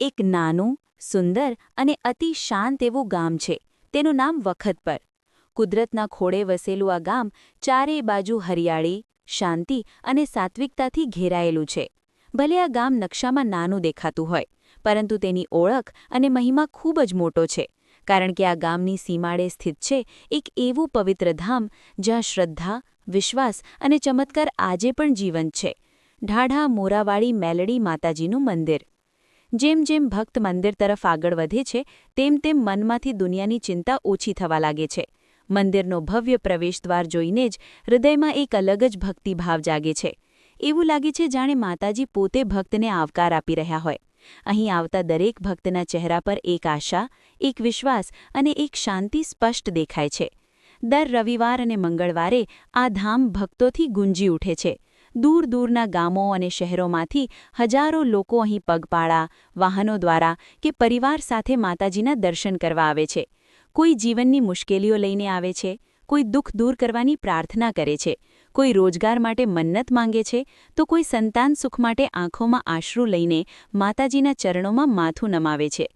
એક નાનું, સુંદર અને અતિ શાંત એવું ગામ છે. તેનું નામ વખતપર કુદરતના ખોળે વસેલું આ ગામ ચારેય બાજુ હરિયાળી, શાંતિ અને સાત્વિકતાથી ઘેરાયેલું છે. ભલે આ ગામ નકશામાં નાનું દેખાતું હોય, પરંતુ તેની ઓળખ અને મહિમા ખૂબ જ મોટો છે. કારણ કે આ ગામની સીમાડે સ્થિત છે એક એવું પવિત્ર ધામ જ્યાં શ્રદ્ધા, વિશ્વાસ અને ચમત્કાર આજે પણ જીવંત છે. ઢાઢા મોરાવાળી મેલડી માતાજીનું મંદિર. જેમ જેમ ભક્ત મંદિર તરફ આગળ વધે છે, તેમ તેમ મનમાંથી દુનિયાની ચિંતા ઓછી થવા લાગે છે. મંદિરનો ભવ્ય પ્રવેશદ્વાર જોઈને જ હૃદયમાં એક અલગ જ ભક્તિભાવ જાગે છે. એવું લાગે છે જાણે માતાજી પોતે ભક્તને આવકાર આપી રહ્યા હોય. અહીં આવતા દરેક ભક્તના ચહેરા પર એક આશા, એક વિશ્વાસ અને એક શાંતિ સ્પષ્ટ દેખાય છે. દર રવિવાર અને મંગળવારે આ ધામ ભક્તોથી ગુંજી ઉઠે છે. દૂર દૂરના ગામો અને શહેરોમાંથી હજારો લોકો અહીં પગપાળા, વાહનો દ્વારા કે પરિવાર સાથે માતાજીના દર્શન કરવા આવે છે. કોઈ જીવનની મુશ્કેલીઓ લઈને આવે છે, કોઈ દુઃખ દૂર કરવાની પ્રાર્થના કરે છે, કોઈ રોજગાર માટે મન્નત માંગે છે, તો કોઈ સંતાન સુખ માટે આંખોમાં આશરૂ લઈને માતાજીના ચરણોમાં માથું નમાવે છે.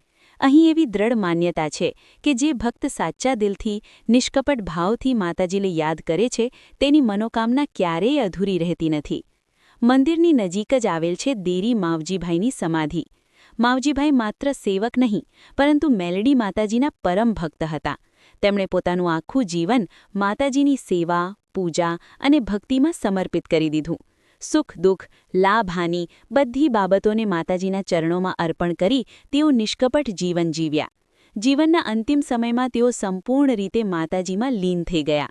અહીં એવી દ્રઢ માન્યતા છે કે જે ભક્ત સાચા દિલથી, નિષ્કપટ ભાવથી માતાજીને યાદ કરે છે, તેની મનોકામના ક્યારેય અધૂરી રહેતી નથી. મંદિરની નજીક જ આવેલ છે દેરી માવજીભાઈની સમાધિ. માવજીભાઈ માત્ર સેવક નહીં, પરંતુ મેલડી માતાજીના પરમ ભક્ત હતા. તેમણે પોતાનું આખું જીવન માતાજીની સેવા, પૂજા અને ભક્તિમાં સમર્પિત કરી દીધું. સુખ, દુઃખ, લાભ, હાનિ બધી બાબતોને માતાજીના ચરણોમાં અર્પણ કરી તેઓ નિષ્કપટ જીવન જીવ્યા. જીવનના અંતિમ સમયમાં તેઓ સંપૂર્ણ રીતે માતાજીમાં લીન થઈ ગયા.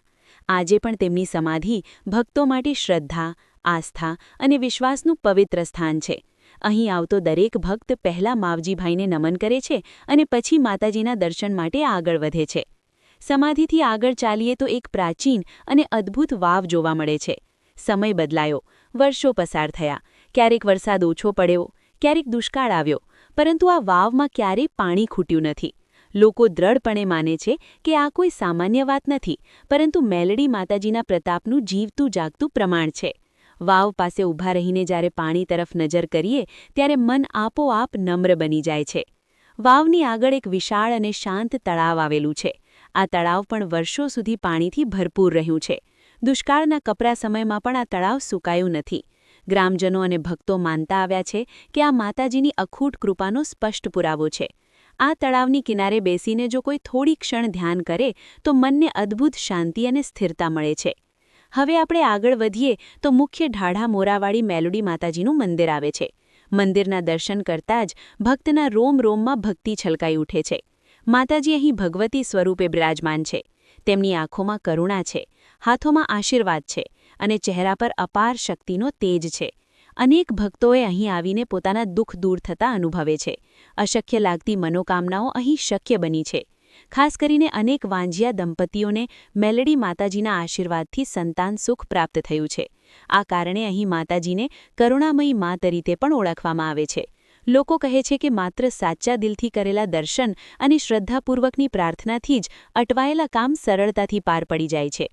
આજે પણ તેમની સમાધિ ભક્તો માટે શ્રદ્ધા, આસ્થા અને વિશ્વાસનું પવિત્ર સ્થાન છે. અહીં આવતો દરેક ભક્ત પહેલા માવજીભાઈને નમન કરે છે અને પછી માતાજીના દર્શન માટે આગળ વધે છે. સમાધિથી આગળ ચાલીએ તો એક પ્રાચીન અને અદ્ભુત વાવ જોવા મળે છે. સમય બદલાયો. વર્ષો પસાર થયા. ક્યારેક વરસાદ ઓછો પડ્યો, ક્યારેક દુષ્કાળ આવ્યો, પરંતુ આ વાવમાં ક્યારેય પાણી ખૂટ્યું નથી. લોકો દ્રઢપણે માને છે કે આ કોઈ સામાન્ય વાત નથી, પરંતુ મેલડી માતાજીના પ્રતાપનું જીવતું જાગતું પ્રમાણ છે. વાવ પાસે ઊભા રહીને જ્યારે પાણી તરફ નજર કરીએ, ત્યારે મન આપોઆપ નમ્ર બની જાય છે. વાવની આગળ એક વિશાળ અને શાંત તળાવ આવેલું છે. આ તળાવ પણ વર્ષો સુધી પાણીથી ભરપૂર રહ્યું છે. દુષ્કાળના કપરા સમયમાં પણ આ તળાવ સુકાયું નથી. ગ્રામજનો અને ભક્તો માનતા આવ્યા છે કે આ માતાજીની અખૂટ કૃપાનો સ્પષ્ટ પુરાવો છે. આ તળાવની કિનારે બેસીને જો કોઈ થોડી ક્ષણ ધ્યાન કરે, તો મનને અદ્ભુત શાંતિ અને સ્થિરતા મળે છે. હવે આપણે આગળ વધીએ તો મુખ્ય ઢાઢા મોરાવાળી મેલોડી માતાજીનું મંદિર આવે છે. મંદિરના દર્શન કરતાં જ ભક્તના રોમ રોમમાં ભક્તિ છલકાઈ ઉઠે છે. માતાજી અહીં ભગવતી સ્વરૂપે બિરાજમાન છે. તેમની આંખોમાં કરુણા છે, હાથોમાં આશીર્વાદ છે અને ચહેરા પર અપાર શક્તિનો તેજ છે. અનેક ભક્તોએ અહીં આવીને પોતાના દુઃખ દૂર થતા અનુભવે છે. અશક્ય લાગતી મનોકામનાઓ અહીં શક્ય બની છે. ખાસ કરીને અનેક વાંજિયા દંપતીઓને મેલડી માતાજીના આશીર્વાદથી સંતાન સુખ પ્રાપ્ત થયું છે. આ કારણે અહીં માતાજીને કરુણામયી મા તરીકે પણ ઓળખવામાં આવે છે. લોકો કહે છે કે માત્ર સાચા દિલથી કરેલા દર્શન અને શ્રદ્ધાપૂર્વકની પ્રાર્થનાથી જ અટવાયેલા કામ સરળતાથી પાર પડી જાય છે.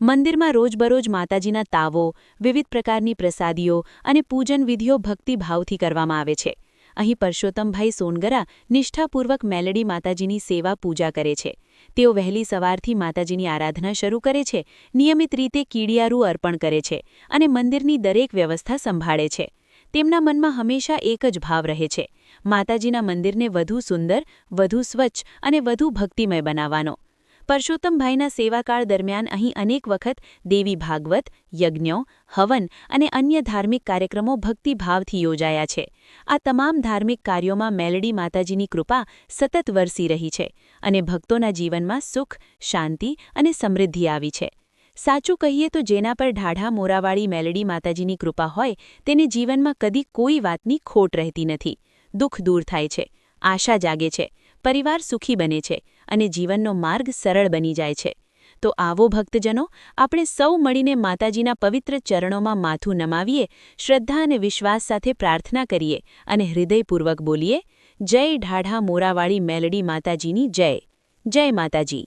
મંદિરમાં રોજબરોજ માતાજીના તાવો, વિવિધ પ્રકારની પ્રસાદીઓ અને પૂજન વિધિઓ ભક્તિભાવથી કરવામાં આવે છે. અહીં પરસોત્તમભાઈ સોનગરા નિષ્ઠાપૂર્વક મેલડી માતાજીની સેવા પૂજા કરે છે. તેઓ વહેલી સવારથી માતાજીની આરાધના શરૂ કરે છે, નિયમિત રીતે કીડિયારું અર્પણ કરે છે અને મંદિરની દરેક વ્યવસ્થા સંભાળે છે. તેમના મનમાં હંમેશા એક જ ભાવ રહે છે. માતાજીના મંદિરને વધુ સુંદર, વધુ સ્વચ્છ અને વધુ ભક્તિમય બનાવવાનો. પરસોત્તમભાઈના સેવાકાળ દરમિયાન અહીં અનેક વખત દેવી ભાગવત, યજ્ઞો, હવન અને અન્ય ધાર્મિક કાર્યક્રમો ભક્તિભાવથી યોજાયા છે. આ તમામ ધાર્મિક કાર્યોમાં મેલડી માતાજીની કૃપા સતત વરસી રહી છે અને ભક્તોના જીવનમાં સુખ, શાંતિ અને સમૃદ્ધિ આવી છે. સાચું કહીએ તો જેના પર ઢાઢા મોરાવાળી મેલડી માતાજીની કૃપા હોય, તેને જીવનમાં કદી કોઈ વાતની ખોટ રહેતી નથી. દુઃખ દૂર થાય છે, આશા જાગે છે, પરિવાર સુખી બને છે અને જીવનનો માર્ગ સરળ બની જાય છે. તો આવો ભક્તજનો, આપણે સૌ મળીને માતાજીના પવિત્ર ચરણોમાં માથું નમાવીએ, શ્રદ્ધા અને વિશ્વાસ સાથે પ્રાર્થના કરીએ અને હૃદયપૂર્વક બોલીએ, જય ઢાઢા મોરાવાળી મેલડી માતાજીની જય. જય માતાજી.